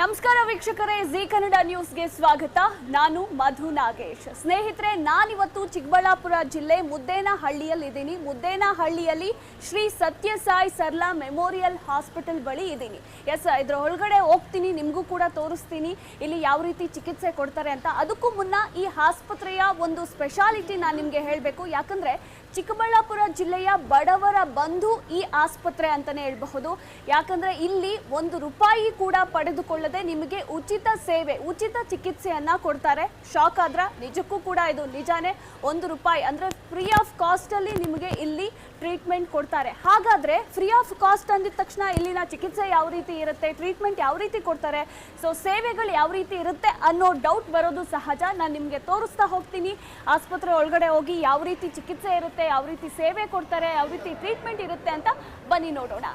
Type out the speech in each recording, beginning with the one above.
ನಮಸ್ಕಾರ ವೀಕ್ಷಕರೇ, ಜಿ ಕನ್ನಡ ನ್ಯೂಸ್ಗೆ ಸ್ವಾಗತ. ನಾನು ಮಧು ನಾಗೇಶ್. ಸ್ನೇಹಿತರೆ, ನಾನಿವತ್ತು ಚಿಕ್ಕಬಳ್ಳಾಪುರ ಜಿಲ್ಲೆ ಮುದ್ದೇನಹಳ್ಳಿಯಲ್ಲಿದ್ದೀನಿ. ಮುದ್ದೇನಹಳ್ಳಿಯಲ್ಲಿ ಶ್ರೀ ಸತ್ಯಸಾಯಿ ಸರ್ಲಾ ಮೆಮೋರಿಯಲ್ ಹಾಸ್ಪಿಟಲ್ ಬಳಿ ಇದ್ದೀನಿ. ಎಸ್, ಇದ್ರ ಒಳಗಡೆ ಹೋಗ್ತೀನಿ, ನಿಮಗೂ ಕೂಡ ತೋರಿಸ್ತೀನಿ. ಇಲ್ಲಿ ಯಾವ ರೀತಿ ಚಿಕಿತ್ಸೆ ಕೊಡ್ತಾರೆ ಅಂತ. ಅದಕ್ಕೂ ಮುನ್ನ ಈ ಆಸ್ಪತ್ರೆಯ ಒಂದು ಸ್ಪೆಷಾಲಿಟಿ ನಾನು ನಿಮಗೆ ಹೇಳಬೇಕು. ಯಾಕಂದ್ರೆ ಚಿಕ್ಕಬಳ್ಳಾಪುರ ಜಿಲ್ಲೆಯ ಬಡವರ ಬಂಧು ಈ ಆಸ್ಪತ್ರೆ ಅಂತಾನೆ ಹೇಳಬಹುದು. ಯಾಕಂದ್ರೆ ಇಲ್ಲಿ ಒಂದು ರೂಪಾಯಿ ಕೂಡ ಪಡೆದುಕೊಳ್ಳದೆ ನಿಮಗೆ ಉಚಿತ ಸೇವೆ, ಉಚಿತ ಚಿಕಿತ್ಸೆಯನ್ನ ಕೊಡ್ತಾರೆ. ಶಾಕ್ ಆದ್ರ ನಿಜಕ್ಕೂ ಕೂಡ ಇದು ನಿಜಾನೇ. ಒಂದು ರೂಪಾಯಿ ಅಂದ್ರೆ ಫ್ರೀ ಆಫ್ ಕಾಸ್ಟ್ ಅಲ್ಲಿ ನಿಮಗೆ ಇಲ್ಲಿ ಟ್ರೀಟ್ಮೆಂಟ್ ಕೊಡ್ತಾರೆ. ಹಾಗಾದ್ರೆ ಫ್ರೀ ಆಫ್ ಕಾಸ್ಟ್ ಅಂದಿದ ತಕ್ಷಣ ಇಲ್ಲಿನ ಚಿಕಿತ್ಸೆ ಯಾವ ರೀತಿ ಇರುತ್ತೆ? ಟ್ರೀಟ್ಮೆಂಟ್ ಯಾವ ರೀತಿ ಕೊಡ್ತಾರೆ? ಸೊ ಸೇವೆಗಳು ಯಾವ ರೀತಿ ಇರುತ್ತೆ ಅನ್ನೋ ಡೌಟ್ ಬರೋದು ಸಹಜ. ನಾನು ನಿಮಗೆ ತೋರಿಸ್ತಾ ಹೋಗ್ತೀನಿ. ಆಸ್ಪತ್ರೆ ಒಳಗಡೆ ಹೋಗಿ ಯಾವ ರೀತಿ ಚಿಕಿತ್ಸೆ ಇರುತ್ತೆ, ಯಾವ ರೀತಿ ಸೇವೆ ಕೊಡ್ತಾರೆ, ಯಾವ ರೀತಿ ಟ್ರೀಟ್ಮೆಂಟ್ ಇರುತ್ತೆ ಅಂತ ಬನ್ನಿ ನೋಡೋಣ.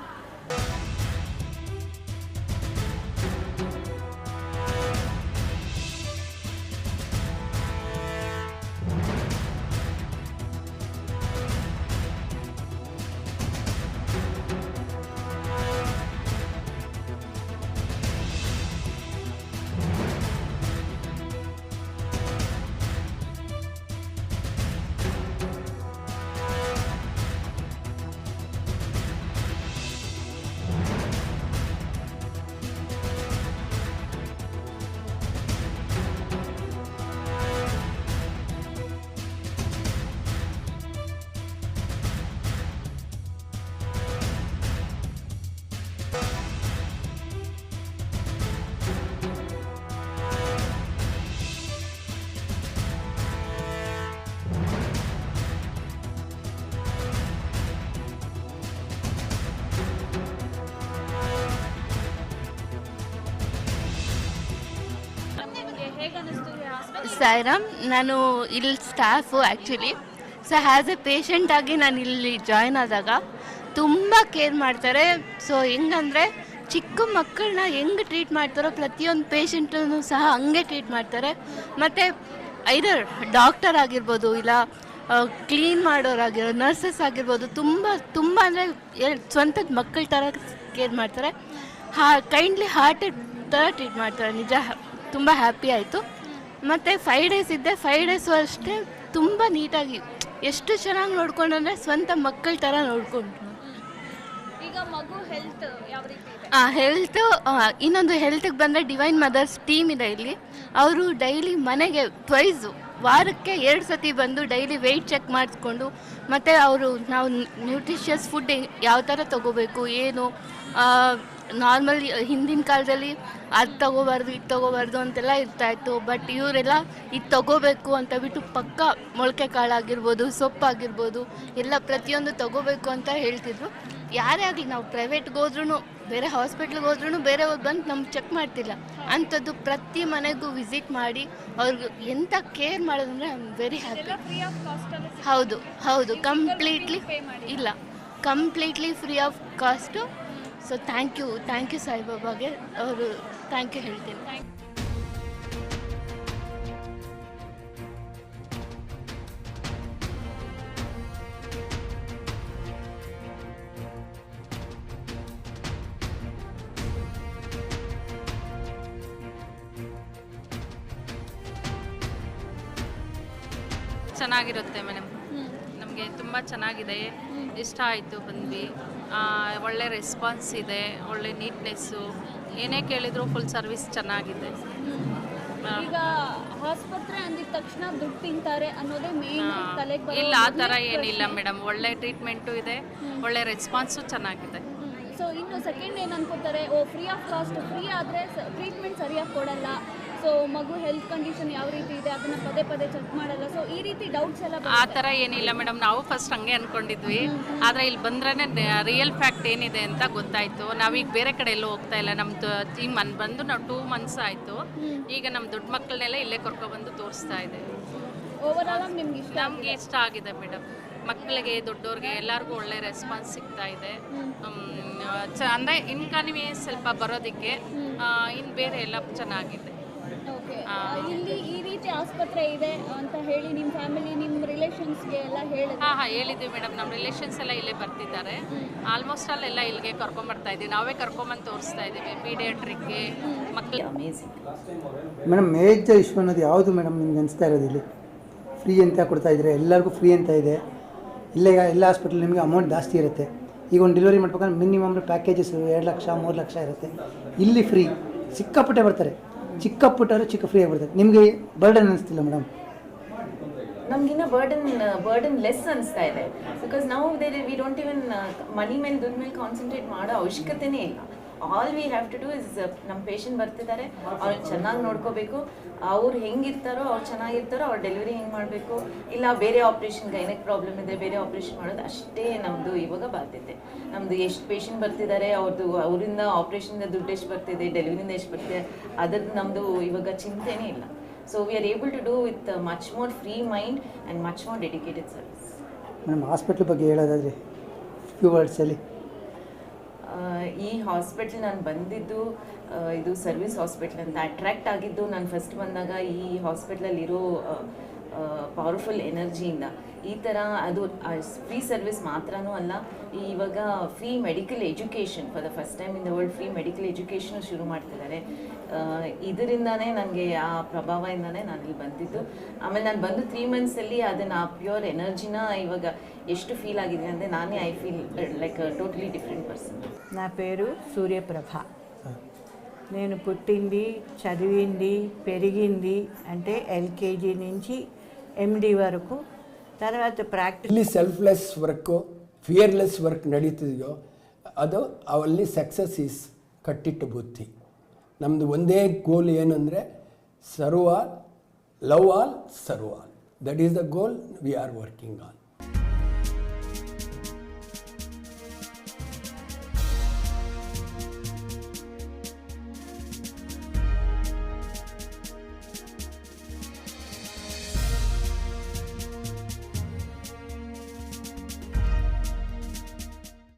ಸಾಯಿರಾಮ್, ನಾನು ಇಲ್ಲಿ staff actually so has a patient ಆಗಿ ನಾನು ಇಲ್ಲಿ ಜಾಯ್ನ್ ಆದಾಗ ತುಂಬ ಕೇರ್ ಮಾಡ್ತಾರೆ. ಸೊ ಹೆಂಗಂದರೆ ಚಿಕ್ಕ ಮಕ್ಕಳನ್ನ ಹೆಂಗೆ ಟ್ರೀಟ್ ಮಾಡ್ತಾರೋ ಪ್ರತಿಯೊಂದು ಪೇಷಂಟನ್ನು ಸಹ ಹಂಗೆ ಟ್ರೀಟ್ ಮಾಡ್ತಾರೆ. ಮತ್ತು ಐದರ್ ಡಾಕ್ಟರ್ ಆಗಿರ್ಬೋದು ಇಲ್ಲ ಕ್ಲೀನ್ ಮಾಡೋರಾಗಿರೋ ನರ್ಸಸ್ ಆಗಿರ್ಬೋದು ತುಂಬ ತುಂಬ ಅಂದರೆ ಸ್ವಂತದ ಮಕ್ಕಳ ಥರ ಕೇರ್ ಮಾಡ್ತಾರೆ. ಹಾ ಕೈಂಡ್ಲಿ ಹಾರ್ಟೆಡ್ ಥರ ಟ್ರೀಟ್ ಮಾಡ್ತಾರೆ. ನಿಜ, ತುಂಬ ಹ್ಯಾಪಿ ಆಯಿತು. ಮತ್ತು ಫೈವ್ ಡೇಸ್ ಇದ್ದೆ ಫೈವ್ ಡೇಸು ಅಷ್ಟೇ ತುಂಬ ನೀಟಾಗಿ ಎಷ್ಟು ಚೆನ್ನಾಗಿ ನೋಡ್ಕೊಂಡ್ರೆ ಸ್ವಂತ ಮಕ್ಕಳ ಥರ ನೋಡ್ಕೊಂಡ್ರು. ಈಗ ಮಗು ಹೆಲ್ತ್ ಯಾವ ರೀತಿ ಇದೆ? ಹೆಲ್ತ್ ಇನ್ನೊಂದು ಹೆಲ್ತಿಗೆ ಬಂದರೆ ಡಿವೈನ್ ಮದರ್ಸ್ ಟೀಮ್ ಇದೆ ಇಲ್ಲಿ. ಅವರು ಡೈಲಿ ಮನೆಗೆ ಟ್ವೈಸು ವಾರಕ್ಕೆ ಎರಡು ಸತಿ ಬಂದು ಡೈಲಿ ವೆಯ್ಟ್ ಚೆಕ್ ಮಾಡಿಸ್ಕೊಂಡು ಮತ್ತು ಅವರು ನಾವು ನ್ಯೂಟ್ರಿಷಿಯಸ್ ಫುಡ್ ಯಾವ ಥರ ತಗೋಬೇಕು ಏನು ನಾರ್ಮಲ್ ಹಿಂದಿನ ಕಾಲದಲ್ಲಿ ಅದು ತಗೋಬಾರ್ದು ಇದು ತಗೋಬಾರ್ದು ಅಂತೆಲ್ಲ ಇರ್ತಾಯಿತ್ತು. ಬಟ್ ಇವರೆಲ್ಲ ಇದು ತಗೋಬೇಕು ಅಂತ ಬಿಟ್ಟು ಪಕ್ಕ ಮೊಳಕೆ ಕಾಳಾಗಿರ್ಬೋದು ಸೊಪ್ಪಾಗಿರ್ಬೋದು ಎಲ್ಲ ಪ್ರತಿಯೊಂದು ತಗೋಬೇಕು ಅಂತ ಹೇಳ್ತಿದ್ರು. ಯಾರೇ ಆಗಲಿ ನಾವು ಪ್ರೈವೇಟ್ಗೆ ಹೋದ್ರೂ ಬೇರೆ ಹಾಸ್ಪಿಟ್ಲಿಗೆ ಹೋದ್ರೂ ಬೇರೆಯವ್ರು ಬಂದು ನಮ್ಗೆ ಚೆಕ್ ಮಾಡ್ತಿಲ್ಲ. ಅಂಥದ್ದು ಪ್ರತಿ ಮನೆಗೂ ವಿಸಿಟ್ ಮಾಡಿ ಅವ್ರಿಗೆ ಎಂಥ ಕೇರ್ ಮಾಡೋದಂದ್ರೆ ಐ ಆಮ್ ವೆರಿ ಹ್ಯಾಪಿ ಹೌದು ಹೌದು. ಕಂಪ್ಲೀಟ್ಲಿ ಇಲ್ಲ. Completely free of cost so thank you thank you ಸಾಯಿಬಾಬಾಗೆ ಅವರು ಥ್ಯಾಂಕ್ ಯು ಹೇಳ್ತೀನಿ. ಚೆನ್ನಾಗಿರುತ್ತೆ ಮೇಡಮ್. ನಮಗೆ ತುಂಬ ಚೆನ್ನಾಗಿದೆ. ಇಷ್ಟ ಆಯಿತು ಬಂದ್ವಿ. ಒಳ್ಳೆ ರೆಸ್ಪಾನ್ಸ್ ಇದೆ ಒಳ್ಳೆ ನೀಟ್ನೆಸ್ಸು ಏನೇ ಕೇಳಿದ್ರು ಫುಲ್ ಸರ್ವಿಸ್ ಚೆನ್ನಾಗಿದೆ. ಈಗ ಆಸ್ಪತ್ರೆ ಅಂದಿದ ತಕ್ಷಣ ದುಡ್ಡು ತಿಂತಾರೆ ಅನ್ನೋದೇ ಮೇನ್ ತಲೆಗೆ ಇಲ್ಲ ಆ ಥರ ಏನಿಲ್ಲ. ಮೇಡಮ್ ಒಳ್ಳೆ ಟ್ರೀಟ್ಮೆಂಟು ಇದೆ ಒಳ್ಳೆ ರೆಸ್ಪಾನ್ಸು ಚೆನ್ನಾಗಿದೆ. ಸೊ ಇನ್ನು ಸೆಕೆಂಡ್ ಏನು ಅನ್ಕೋತಾರೆ? Oh free of cost free ಆದರೆ ಟ್ರೀಟ್ಮೆಂಟ್ ಸರಿಯಾಗಿ ಕೊಡಲ್ಲ. ಸೊ ಮಗು ಹೆಲ್ತ್ ಕಂಡೀಷನ್ ಯಾವ ರೀತಿ ಇದೆ ಅದನ್ನ ಪದೇ ಪದೇ ಚೆಕ್ ಮಾಡಲ್ಲ. ಸೊ ಈ ರೀತಿ ಡೌಟ್ಸ್ ಎಲ್ಲ ಆ. ಥರ ಏನಿಲ್ಲ ಮೇಡಮ್ ನಾವು ಫಸ್ಟ್ ಹಂಗೆ ಅನ್ಕೊಂಡಿದ್ವಿ. ಆದರೆ ಇಲ್ಲಿ ಬಂದ್ರೆ ರಿಯಲ್ ಫ್ಯಾಕ್ಟ್ ಏನಿದೆ ಅಂತ ಗೊತ್ತಾಯಿತು. ನಾವೀಗ ಬೇರೆ ಕಡೆ ಎಲ್ಲೂ ಹೋಗ್ತಾ ಇಲ್ಲ. ನಮ್ಮದು ಟೀಮ್ ಮನ್ ಬಂದು ನಾವು ಟೂ ಮಂತ್ಸ್ ಆಯಿತು. ಈಗ ನಮ್ಮ ದೊಡ್ಡ ಮಕ್ಕಳನ್ನೆಲ್ಲ ಇಲ್ಲೇ ಕರ್ಕೊಬಂದು ತೋರಿಸ್ತಾ ಇದೆ. ಓವರ್ ಆಲ್ ನಿಮ್ಗೆ ಇಷ್ಟ ನಮಗೆ ಇಷ್ಟ ಆಗಿದೆ ಮೇಡಮ್ ಮಕ್ಕಳಿಗೆ ದೊಡ್ಡವ್ರಿಗೆ ಎಲ್ಲರಿಗೂ ಒಳ್ಳೆ ರೆಸ್ಪಾನ್ಸ್ ಸಿಗ್ತಾ ಇದೆ. ಅಂದರೆ ಇನ್ಕನ್ವೀನಿಯನ್ಸ್ ಸ್ವಲ್ಪ ಬರೋದಕ್ಕೆ ಇನ್ನು ಬೇರೆ ಎಲ್ಲ ಚೆನ್ನಾಗಿದೆ. ಇಲ್ಲಿ ಈ ರೀತಿ ಆಸ್ಪತ್ರೆ ಇದೆ ಅಂತ ಹೇಳಿ ನಿಮ್ಮ ಫ್ಯಾಮಿಲಿ ನಿಮ್ಮ ರಿಲೇಷನ್ಸ್ಗೆ ಎಲ್ಲ ಹೇಳಿ ಹಾಂ ಹಾಂ ಹೇಳಿದ್ವಿ ಮೇಡಮ್ ನಮ್ಮ ರಿಲೇಷನ್ಸ್ ಎಲ್ಲ ಇಲ್ಲೇ ಬರ್ತಿದ್ದಾರೆ. ಆಲ್ಮೋಸ್ಟ್ ಅಲ್ಲೆಲ್ಲ ಇಲ್ಲಿಗೆ ಕರ್ಕೊಂಬರ್ತಾ ಇದ್ದೀವಿ. ನಾವೇ ಕರ್ಕೊಂಬಂದು ತೋರಿಸ್ತಾ ಇದ್ದೀವಿ. ಪೀಡಿಯಾಟ್ರಿಕ್ಗೆ ಮಕ್ಕಳು ಅಮೇಝಿಂಗ್ ಮೇಡಮ್ ಮೇಜರ್ ಇಶ್ಯೂ ಅನ್ನೋದು ಯಾವುದು ಮೇಡಮ್ ನಿಮ್ಗೆ ಅನಿಸ್ತಾ ಇರೋದು ಇಲ್ಲಿ? ಫ್ರೀ ಅಂತ ಕೊಡ್ತಾ ಇದ್ರೆ ಎಲ್ಲರಿಗೂ ಫ್ರೀ ಅಂತ ಇದೆ. ಇಲ್ಲೇ ಎಲ್ಲ ಹಾಸ್ಪಿಟಲ್ ನಿಮಗೆ ಅಮೌಂಟ್ ಜಾಸ್ತಿ ಇರುತ್ತೆ. ಈಗ ಒಂದು ಡೆಲಿವರಿ ಮಾಡ್ಬೇಕಂದ್ರೆ ಮಿನಿಮಮ್ ಪ್ಯಾಕೇಜಸ್ ಎರಡು ಲಕ್ಷ ಮೂರು ಲಕ್ಷ ಇರುತ್ತೆ. ಇಲ್ಲಿ ಫ್ರೀ ಸಿಕ್ಕಾಪಟ್ಟೆ ಬರ್ತಾರೆ. ಚಿಕ್ಕ ಪುಟ್ಟವರು ಚಿಕ್ಕ ಫ್ರೀ ಆಗಿ ನಿಮಗೆ ಬರ್ಡನ್ ಅನಿಸ್ತಿಲ್ಲ ಮೇಡಮ್ ನಮ್ಗಿನ್ನ ಬರ್ಡನ್ ಬರ್ಡನ್ ಲೆಸ್ ಅನಿಸ್ತಾ ಇದೆ. ಬಿಕಾಸ್ ನಾವು ವಿ ಡೋಂಟ್ ಇವನ್ ಮನಿ ಮೇಲೆ ದುಡ್ಡು ಮೇಲೆ ಕಾನ್ಸಂಟ್ರೇಟ್ ಮಾಡೋ ಅವಶ್ಯಕತೆನೇ ಇಲ್ಲ. All we have to do is ನಮ್ಮ ಪೇಷಂಟ್ ಬರ್ತಿದ್ದಾರೆ ಅವ್ರನ್ನ ಚೆನ್ನಾಗಿ ನೋಡ್ಕೋಬೇಕು. ಅವ್ರು ಹೆಂಗಿರ್ತಾರೋ, ಅವ್ರು ಚೆನ್ನಾಗಿರ್ತಾರೋ, ಅವ್ರು ಡೆಲಿವರಿ ಹೆಂಗೆ ಮಾಡಬೇಕು, ಇಲ್ಲ ಬೇರೆ ಆಪ್ರೇಷನ್ ಗೈನಕ್ ಪ್ರಾಬ್ಲಮ್ ಇದೆ, ಬೇರೆ ಆಪ್ರೇಷನ್ ಮಾಡೋದು, ಅಷ್ಟೇ ನಮ್ಮದು ಇವಾಗ ಬರ್ತಿದೆ ನಮ್ಮದು ಎಷ್ಟು ಪೇಷಂಟ್ ಬರ್ತಿದ್ದಾರೆ ಅವ್ರದ್ದು ಅವರಿಂದ ಆಪ್ರೇಷನಿಂದ ದುಡ್ಡು ಎಷ್ಟು ಬರ್ತಿದೆ ಡೆಲಿವರಿಂದ ಎಷ್ಟು ಬರ್ತಿದೆ ಅದ್ರದ್ದು ನಮ್ಮದು ಇವಾಗ ಚಿಂತೆನೇ ಇಲ್ಲ. So we are able to do with much more free mind and much more dedicated service madam hospital ಬಗ್ಗೆ ಹೇಳೋದಾದರೆ ಫ್ಯೂ ವರ್ಡ್ಸಲ್ಲಿ ಈ ಹಾಸ್ಪಿಟ್ಲ್ ನಾನು ಬಂದಿದ್ದು ಇದು ಸರ್ವಿಸ್ ಹಾಸ್ಪಿಟ್ಲ್ ಅಂತ ಅಟ್ರ್ಯಾಕ್ಟ್ ಆಗಿದ್ದು ನಾನು ಫಸ್ಟ್ ಬಂದಾಗ ಈ ಹಾಸ್ಪಿಟ್ಲಲ್ಲಿರೋ ಪವರ್ಫುಲ್ ಎನರ್ಜಿಯಿಂದ ಈ ಥರ ಅದು ಫ್ರೀ ಸರ್ವಿಸ್ ಮಾತ್ರನೂ ಅಲ್ಲ ಈ ಇವಾಗ free medical education for the first time in the world free medical education ಶುರು ಮಾಡ್ತಿದ್ದಾರೆ ಆ, ಇದರಿಂದಾನೇ ನನಗೆ ಆ ಪ್ರಭಾವದಿಂದನೇ ನಾನು ಇಲ್ಲಿ ಬಂದಿದ್ದು ಆಮೇಲೆ ನಾನು ಬಂದು ತ್ರೀ ಮಂತ್ಸಲ್ಲಿ ಅದನ್ನು ಆ ಪ್ಯೂರ್ ಎನರ್ಜಿನ ಇವಾಗ ಎಷ್ಟು ಫೀಲ್ ಆಗಿದೆ ಅಂದರೆ ನಾನೇ I feel like totally different person నా పేరు సూర్యప్రభ నేను పుట్టింది చదివింది పెరిగింది అంటే ఎల్కేజీ నుంచి ఎండి వరకు తర్వాత ప్రాక్టీస్ ಎಲ್ಲಿ ಸೆಲ್ಫ್ಲೆಸ್ ವರ್ಕು ಫಿಯರ್ಲೆಸ್ ವರ್ಕ್ ನಡೀತಿದೆಯೋ ಅದು ಅಲ್ಲಿ ಸಕ್ಸಸ್ ಈಸ್ ಕಟ್ಟಿಟ್ಟು ಬುತ್ತಿ ನಮ್ಮದು ಒಂದೇ ಗೋಲ್ ಏನಂದರೆ serve all love all serve all that is the goal we are working on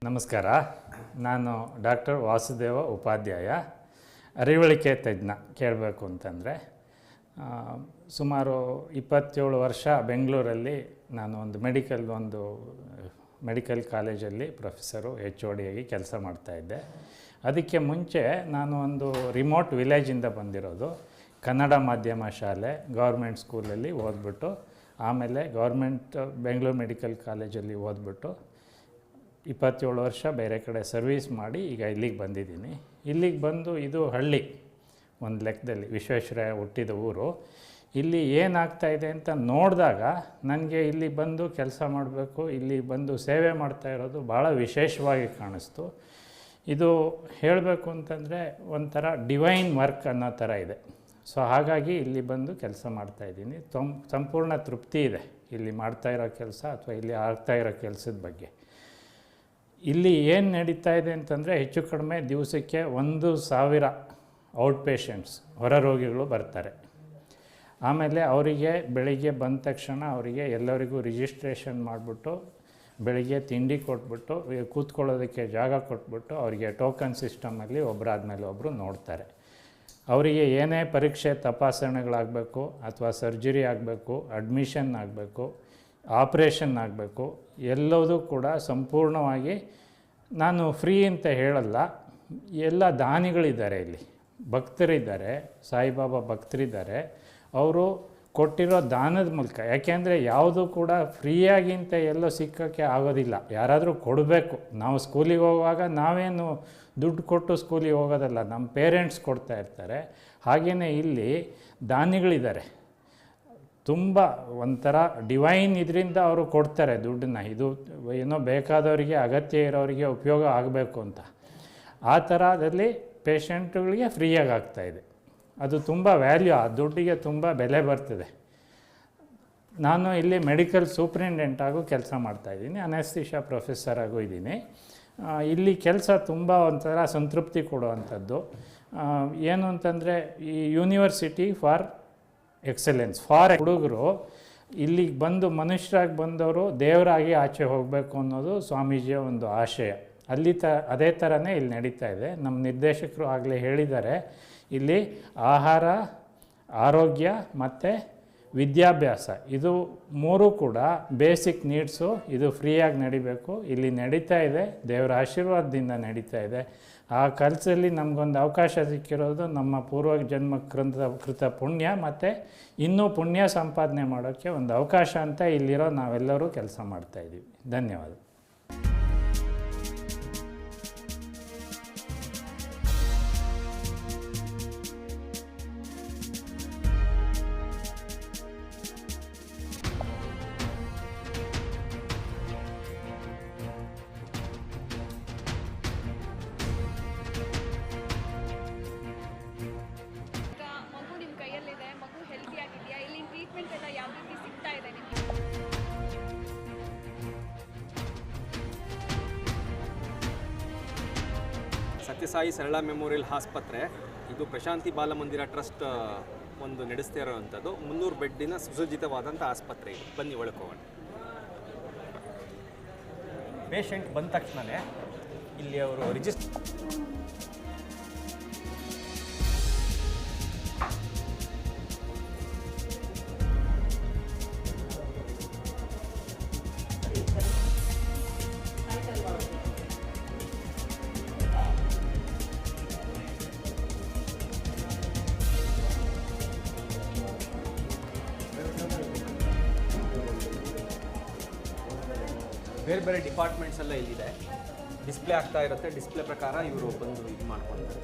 ನಮಸ್ಕಾರ. ನಾನು ಡಾಕ್ಟರ್ ವಾಸುದೇವ ಉಪಾಧ್ಯಾಯ, ಅರಿವಳಿಕೆ ತಜ್ಞ ಕೇಳಬೇಕು ಅಂತಂದರೆ ಸುಮಾರು ಇಪ್ಪತ್ತೇಳು ವರ್ಷ ಬೆಂಗಳೂರಲ್ಲಿ ನಾನು ಒಂದು ಮೆಡಿಕಲ್ ಒಂದು ಮೆಡಿಕಲ್ ಕಾಲೇಜಲ್ಲಿ ಪ್ರೊಫೆಸರು, ಎಚ್ ಒ ಡಿಯಾಗಿ ಕೆಲಸ ಮಾಡ್ತಾಯಿದ್ದೆ ಅದಕ್ಕೆ ಮುಂಚೆ ನಾನು ಒಂದು ರಿಮೋಟ್ ವಿಲೇಜಿಂದ ಬಂದಿರೋದು. ಕನ್ನಡ ಮಾಧ್ಯಮ ಶಾಲೆ, ಗೌರ್ಮೆಂಟ್ ಸ್ಕೂಲಲ್ಲಿ ಓದ್ಬಿಟ್ಟು, ಆಮೇಲೆ ಗೌರ್ಮೆಂಟ್, ಬೆಂಗಳೂರು ಮೆಡಿಕಲ್ ಕಾಲೇಜಲ್ಲಿ ಓದ್ಬಿಟ್ಟು ಇಪ್ಪತ್ತೇಳು ವರ್ಷ ಬೇರೆ ಕಡೆ ಸರ್ವೀಸ್ ಮಾಡಿ ಈಗ ಇಲ್ಲಿಗೆ ಬಂದಿದ್ದೀನಿ. ಇಲ್ಲಿಗೆ ಬಂದು ಇದು ಹಳ್ಳಿ, ಒಂದು ಲೆಕ್ಕದಲ್ಲಿ ವಿಶ್ವೇಶ್ವರಯ್ಯ ಹುಟ್ಟಿದ ಊರು. ಇಲ್ಲಿ ಏನಾಗ್ತಾ ಇದೆ ಅಂತ ನೋಡಿದಾಗ ನನಗೆ ಇಲ್ಲಿ ಬಂದು ಕೆಲಸ ಮಾಡಬೇಕು, ಇಲ್ಲಿ ಬಂದು ಸೇವೆ ಮಾಡ್ತಾ ಇರೋದು ಭಾಳ ವಿಶೇಷವಾಗಿ ಕಾಣಿಸ್ತು. ಇದು ಹೇಳಬೇಕು ಅಂತಂದರೆ ಒಂಥರ ಡಿವೈನ್ ವರ್ಕ್ ಅನ್ನೋ ಥರ ಇದೆ. ಸೊ ಹಾಗಾಗಿ ಇಲ್ಲಿ ಬಂದು ಕೆಲಸ ಮಾಡ್ತಾಯಿದ್ದೀನಿ ತೊಂ ಸಂಪೂರ್ಣ ತೃಪ್ತಿ ಇದೆ ಇಲ್ಲಿ ಮಾಡ್ತಾ ಇರೋ ಕೆಲಸ ಅಥವಾ ಇಲ್ಲಿ ಆಗ್ತಾ ಇರೋ ಕೆಲಸದ ಬಗ್ಗೆ. ಇಲ್ಲಿ ಏನು ನಡೀತಾ ಇದೆ ಅಂತಂದರೆ ಹೆಚ್ಚು ಕಡಿಮೆ ದಿವಸಕ್ಕೆ ಒಂದು ಸಾವಿರ ಔಟ್ ಪೇಷಂಟ್ಸ್ ಹೊರ ರೋಗಿಗಳು ಬರ್ತಾರೆ. ಆಮೇಲೆ ಅವರಿಗೆ ಬೆಳಿಗ್ಗೆ ಬಂದ ತಕ್ಷಣ ಅವರಿಗೆ ಎಲ್ಲರಿಗೂ ರಿಜಿಸ್ಟ್ರೇಷನ್ ಮಾಡಿಬಿಟ್ಟು, ಬೆಳಿಗ್ಗೆ ತಿಂಡಿ ಕೊಟ್ಬಿಟ್ಟು, ಕೂತ್ಕೊಳ್ಳೋದಕ್ಕೆ ಜಾಗ ಕೊಟ್ಬಿಟ್ಟು ಅವರಿಗೆ ಟೋಕನ್ ಸಿಸ್ಟಮಲ್ಲಿ ಒಬ್ಬರಾದ್ಮೇಲೆ ಒಬ್ಬರು ನೋಡ್ತಾರೆ. ಅವರಿಗೆ ಏನೇ ಪರೀಕ್ಷೆ ತಪಾಸಣೆಗಳಾಗಬೇಕು ಅಥವಾ ಸರ್ಜರಿ ಆಗಬೇಕು ಅಡ್ಮಿಷನ್ ಆಗಬೇಕು ಆಪ್ರೇಷನ್ ಆಗಬೇಕು, ಎಲ್ಲದೂ ಕೂಡ ಸಂಪೂರ್ಣವಾಗಿ ನಾನು ಫ್ರೀ ಅಂತ ಹೇಳಲ್ಲ. ಎಲ್ಲ ದಾನಿಗಳಿದ್ದಾರೆ ಇಲ್ಲಿ. ಭಕ್ತರಿದ್ದಾರೆ, ಸಾಯಿಬಾಬಾ ಭಕ್ತರಿದ್ದಾರೆ. ಅವರು ಕೊಟ್ಟಿರೋ ದಾನದ ಮೂಲಕ ಯಾಕೆಂದರೆ ಯಾವುದು ಕೂಡ ಫ್ರೀಯಾಗಿ ಅಂತ ಎಲ್ಲೋ ಸಿಕ್ಕೋಕ್ಕೆ ಆಗೋದಿಲ್ಲ. ಯಾರಾದರೂ ಕೊಡಬೇಕು. ನಾವು ಸ್ಕೂಲಿಗೆ ಹೋಗುವಾಗ ನಾವೇನು ದುಡ್ಡು ಕೊಟ್ಟು ಸ್ಕೂಲಿಗೆ ಹೋಗೋದಲ್ಲ, ನಮ್ಮ ಪೇರೆಂಟ್ಸ್ ಕೊಡ್ತಾ ಇರ್ತಾರೆ. ಹಾಗೆಯೇ ಇಲ್ಲಿ ದಾನಿಗಳಿದ್ದಾರೆ. ತುಂಬ ಒಂಥರ ಡಿವೈನ್ ಇದರಿಂದ ಅವರು ಕೊಡ್ತಾರೆ ದುಡ್ಡನ್ನ. ಇದು ಏನೋ ಬೇಕಾದವರಿಗೆ ಅಗತ್ಯ ಇರೋರಿಗೆ ಉಪಯೋಗ ಆಗಬೇಕು ಅಂತ. ಆ ಥರದಲ್ಲಿ ಪೇಷಂಟ್ಗಳಿಗೆ ಫ್ರೀಯಾಗಿ ಆಗ್ತಾಯಿದೆ ಅದು ತುಂಬ ವ್ಯಾಲ್ಯೂ ಆ ದುಡ್ಡಿಗೆ ತುಂಬ ಬೆಲೆ ಬರ್ತದೆ. ನಾನು ಇಲ್ಲಿ ಮೆಡಿಕಲ್ ಸೂಪ್ರಿಂಟೆಂಟ್ ಆಗು ಕೆಲಸ ಮಾಡ್ತಾಯಿದ್ದೀನಿ ಅನೆಸ್ತಿಷಾ ಪ್ರೊಫೆಸರ್ ಆಗೂ ಇದ್ದೀನಿ. ಇಲ್ಲಿ ಕೆಲಸ ತುಂಬ ಒಂಥರ ಸಂತೃಪ್ತಿ ಕೊಡುವಂಥದ್ದು. ಏನು ಅಂತಂದರೆ ಈ ಯೂನಿವರ್ಸಿಟಿ ಫಾರ್ ಎಕ್ಸಲೆನ್ಸ್. ಫಾರ್ ಹುಡುಗರು, ಇಲ್ಲಿಗೆ ಬಂದು ಮನುಷ್ಯರಾಗಿ ಬಂದವರು ದೇವರಾಗಿ ಆಚೆ ಹೋಗಬೇಕು ಅನ್ನೋದು ಸ್ವಾಮೀಜಿಯ ಒಂದು ಆಶಯ. ಅಲ್ಲಿ ತ, ಅದೇ ಥರನೇ ಇಲ್ಲಿ ನಡೀತಾ ಇದೆ. ನಮ್ಮ ನಿರ್ದೇಶಕರು ಆಗಲೇ ಹೇಳಿದ್ದಾರೆ, ಇಲ್ಲಿ ಆಹಾರ, ಆರೋಗ್ಯ ಮತ್ತು ವಿದ್ಯಾಭ್ಯಾಸ. ಇದು ಮೂರು ಕೂಡ ಬೇಸಿಕ್ ನೀಡ್ಸು ಇದು ಫ್ರೀಯಾಗಿ ನಡಿಬೇಕು. ಇಲ್ಲಿ ನಡೀತಾ ಇದೆ, ದೇವರ ಆಶೀರ್ವಾದದಿಂದ ನಡೀತಾ ಇದೆ. ಆ ಕಲ್ಸಲ್ಲಿ ನಮಗೊಂದು ಅವಕಾಶ ಸಿಕ್ಕಿರೋದು ನಮ್ಮ ಪೂರ್ವ ಜನ್ಮ ಕೃತ ಕೃತ ಪುಣ್ಯ ಮತ್ತು ಇನ್ನೂ ಪುಣ್ಯ ಸಂಪಾದನೆ ಮಾಡೋಕ್ಕೆ ಒಂದು ಅವಕಾಶ ಅಂತ ಇಲ್ಲಿರೋ ನಾವೆಲ್ಲರೂ ಕೆಲಸ ಮಾಡ್ತಾಯಿದ್ದೀವಿ ಧನ್ಯವಾದ. ಸತ್ಯಸಾಯಿ ಸರಳ ಮೆಮೋರಿಯಲ್ ಆಸ್ಪತ್ರೆ. ಇದು ಪ್ರಶಾಂತಿ ಬಾಲಮಂದಿರ ಟ್ರಸ್ಟ್ ಒಂದು ನಡೆಸ್ತಾ ಇರೋವಂಥದ್ದು. ಮುನ್ನೂರು ಬೆಡ್ಡಿನ ಸುಸಜ್ಜಿತವಾದಂಥ ಆಸ್ಪತ್ರೆ ಇದು. ಬನ್ನಿ ಒಳಕೋಣ ಪೇಷಂಟ್ ಬಂದ ತಕ್ಷಣವೇ ಇಲ್ಲಿ ಅವರು ರಿಜಿಸ್ಟ್ ಬೇರೆ ಬೇರೆ ಡಿಪಾರ್ಟ್ಮೆಂಟ್ಸ್ ಎಲ್ಲ ಇಲ್ಲಿದೆ. ಡಿಸ್ಪ್ಲೇ ಆಗ್ತಾ ಇರುತ್ತೆ. ಡಿಸ್ಪ್ಲೇ ಪ್ರಕಾರ ಇವರು ಬಂದು ಇದು ಮಾಡ್ಕೊಳ್ತಾರೆ